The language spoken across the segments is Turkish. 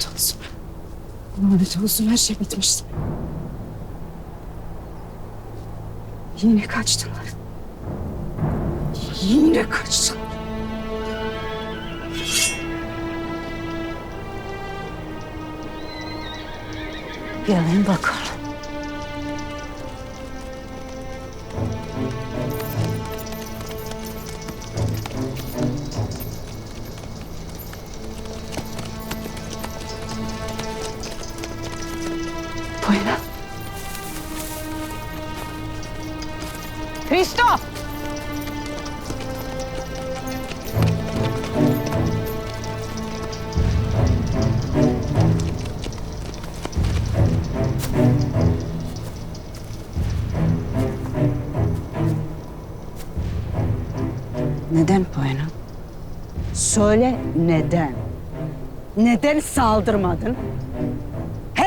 Lanet olsun. Lanet olsun her şey bitmişti. Yine kaçtılar. Yine kaçtılar. Gelin bakalım. Buyurun. Kristo! Neden Poyna? Söyle neden? Neden saldırmadın?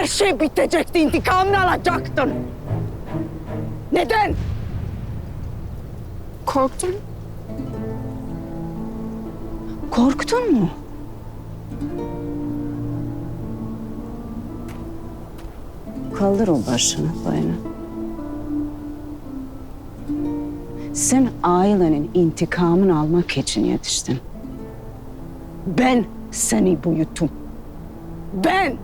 Her şey bitecekti, intikamını alacaktın. Neden? Korktum. Korktun mu? Kaldır o başını boyuna. Sen ailenin intikamını almak için yetiştin. Ben seni büyüttüm. Ben!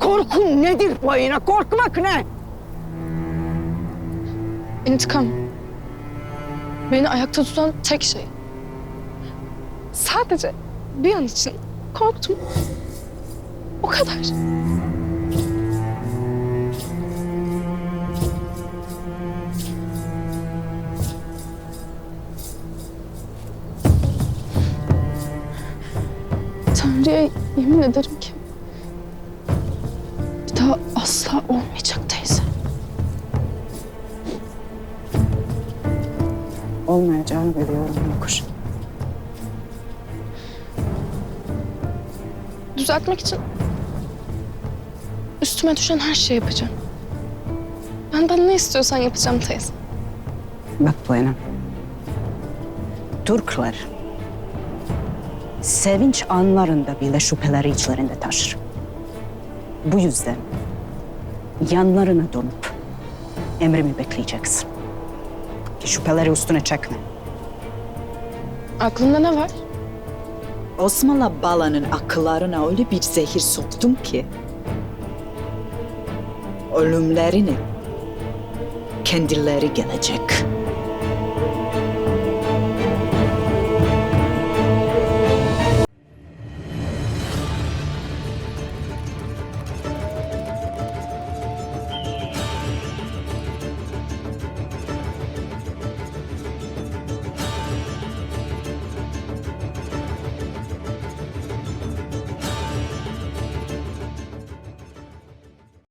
Korkun nedir boyuna? Korkmak ne? İntikam. Beni ayakta tutan tek şey. Sadece bir an için korktum. O kadar. Tanrı'ya yemin ederim ki asla olmayacak teyze. Olmayacağını biliyorum Yokuş. düzeltmek için üstüme düşen her şeyi yapacağım. Benden ne istiyorsan yapacağım teyze. Bak Boyanım. Türkler sevinç anlarında bile şüpheleri içlerinde taşır. Bu yüzden yanlarına dönüp emrimi bekleyeceksin. Ki şüpheleri üstüne çekme. Aklında ne var? Osmanlı balanın akıllarına öyle bir zehir soktum ki ölümlerini kendileri gelecek.